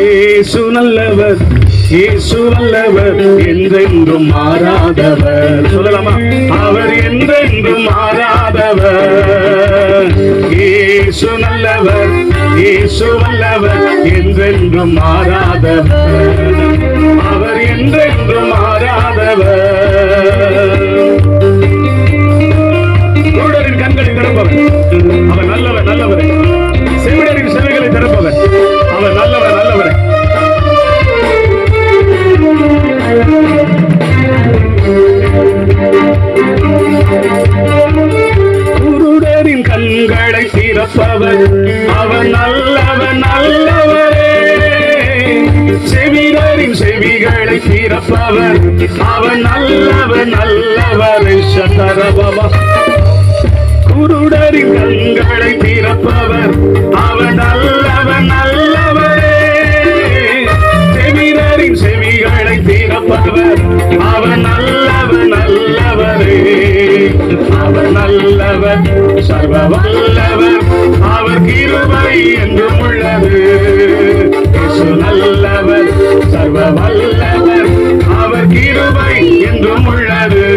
இயேசு நல்லவர் இயேசு நல்லவர் என்றென்றும் மாறாதவர். சொல்லலாமா? அவர் என்றென்றும் மாறாதவர். இயேசு நல்லவர் இயேசு வல்லவர் என்றென்றும் மாறாதவர். அவர் குருடரின் கண்களை சிறப்பவர். அவர் நல்லவர் நல்லவரே. செவிடரின் செவிகளை சிறப்பவர். அவர் நல்லவர் நல்லவரே சதரபவா குருடரின் கண்களை திறப்பவர் அவர் நல்லவர் நல்லவரே. செவிடரின் செவிகளை திறப்பவர் அவர் நல்லவர் சர்வ வல்லவர் அவர் கிருபை என்றும் உள்ளது நல்லவர் சர்வ வல்லவர் அவர் கிருபை என்றும் உள்ளது.